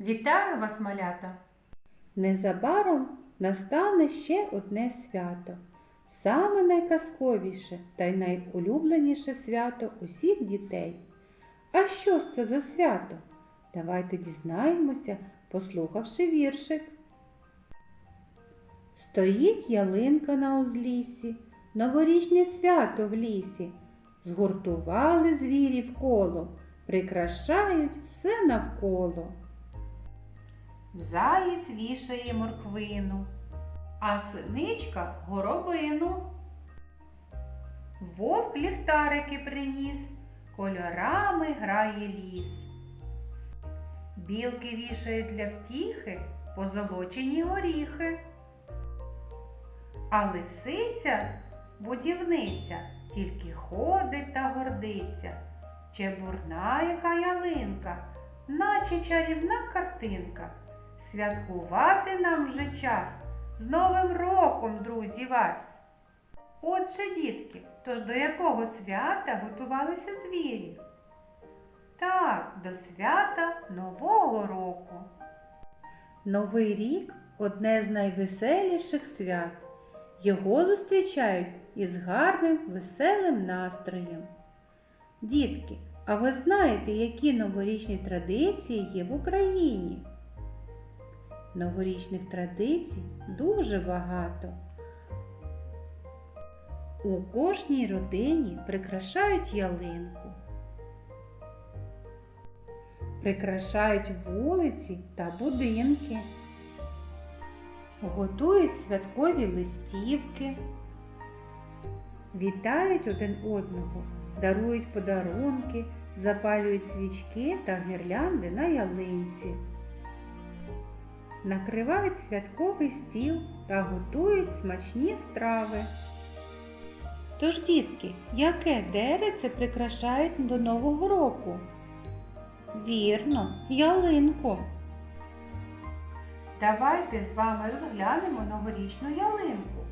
Вітаю вас, малята! Незабаром настане ще одне свято. Саме найказковіше та й найулюбленіше свято усіх дітей. А що ж це за свято? Давайте дізнаємося, послухавши віршик. Стоїть ялинка на узліссі, новорічне свято в лісі. Згуртували звірі в коло, прикрашають все навколо. Заєць вішає морквину, а синичка горобину. Вовк ліхтарики приніс, кольорами грає ліс. Білки вішають для втіхи позолочені горіхи. А лисиця, будівниця, тільки ходить та гордиться. Чебурна яка ялинка, наче чарівна картинка. Святкувати нам вже час. З Новим роком, друзі, вас! Отже, дітки, тож до якого свята готувалися звірі? Так, до свята Нового року. Новий рік одне з найвеселіших свят. Його зустрічають із гарним веселим настроєм. Дітки, а ви знаєте, які новорічні традиції є в Україні? Новорічних традицій дуже багато. У кожній родині прикрашають ялинку. Прикрашають вулиці та будинки. Готують святкові листівки. Вітають один одного, дарують подарунки, запалюють свічки та гірлянди на ялинці. Накривають святковий стіл та готують смачні страви. Тож, дітки, яке дереце прикрашають до Нового року? Вірно, ялинку. Давайте з вами розглянемо новорічну ялинку.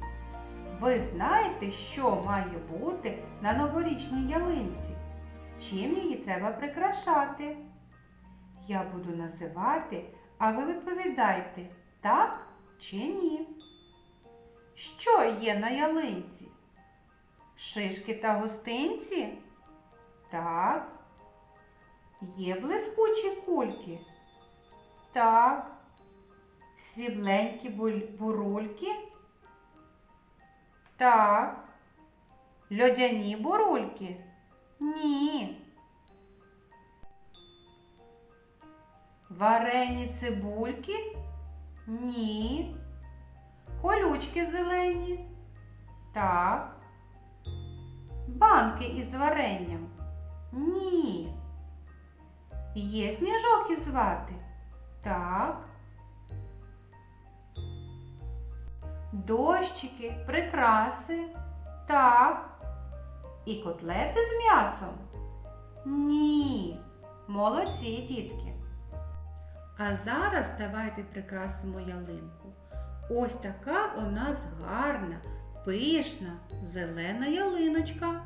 Ви знаєте, що має бути на новорічній ялинці? Чим її треба прикрашати? Я буду називати, а ви відповідайте так чи ні. Що є на ялинці? Шишки та гостинці? Так. Є блискучі кульки? Так. Срібленькі бурульки? Так. Льодяні бурульки? Ні. Варені цибульки? Ні. Колючки зелені? Так. Банки із варенням? Ні. Є сніжок із вати? Так. Дощики, прикраси? Так. І котлети з м'ясом? Ні. Молодці, дітки. А зараз давайте прикрасимо ялинку. Ось така у нас гарна, пишна, зелена ялиночка.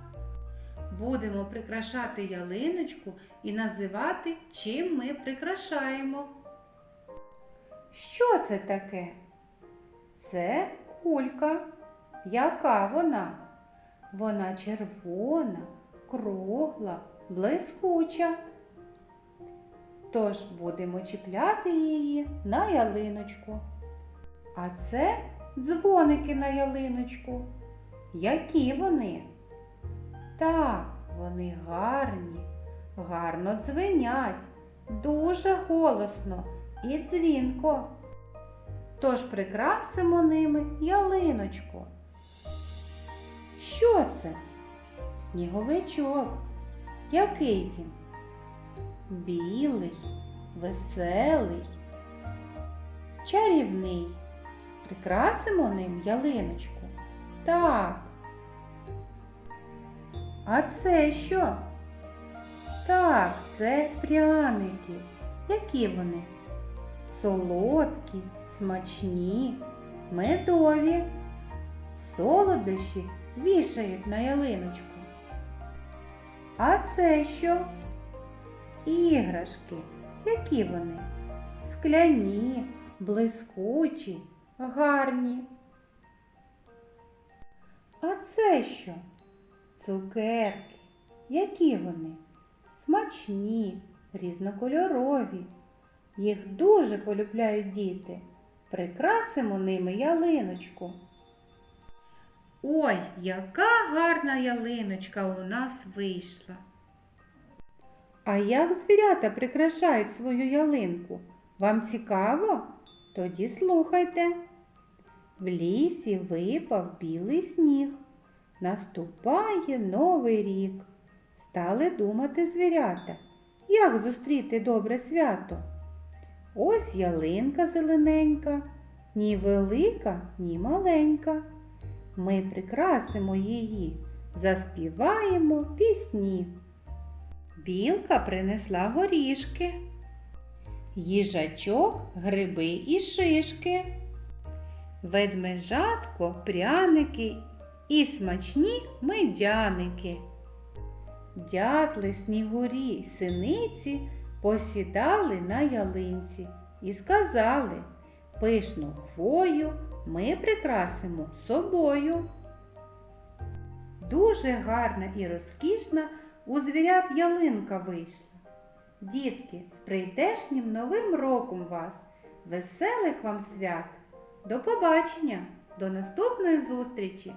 Будемо прикрашати ялиночку і називати, чим ми прикрашаємо. Що це таке? Це кулька. Яка вона? Вона червона, кругла, блискуча. Тож будемо чіпляти її на ялиночку. А це дзвоники на ялиночку. Які вони? Так, вони гарні, гарно дзвенять, дуже голосно і дзвінко. Тож прикрасимо ними ялиночку. Що це? Сніговичок. Який він? Білий, веселий, чарівний. Прикрасимо ним ялиночку. Так. А це що? Так, це пряники. Які вони? Солодкі, смачні, медові. Солодощі вішають на ялиночку. А це що? Іграшки. Які вони? скляні, блискучі, гарні. А це що? Цукерки. Які вони? Смачні, різнокольорові. Їх дуже полюбляють діти. Прикрасимо ними ялиночку. Ой, яка гарна ялиночка у нас вийшла. А як звірята прикрашають свою ялинку? Вам цікаво? Тоді слухайте. В лісі випав білий сніг. Наступає новий рік. Стали думати звірята, як зустріти добре свято. Ось ялинка зелененька, ні велика, ні маленька. Ми прикрасимо її, заспіваємо пісні. Білка принесла горішки, їжачок гриби і шишки, ведмежатко пряники і смачні медяники. Дятли, снігурі й синиці посідали на ялинці і сказали пишну хвою ми прикрасимо собою. Дуже гарна і розкішна у звірят ялинка вийшла. Дітки, з прийдешнім новим роком вас, веселих вам свят! До побачення, до наступної зустрічі!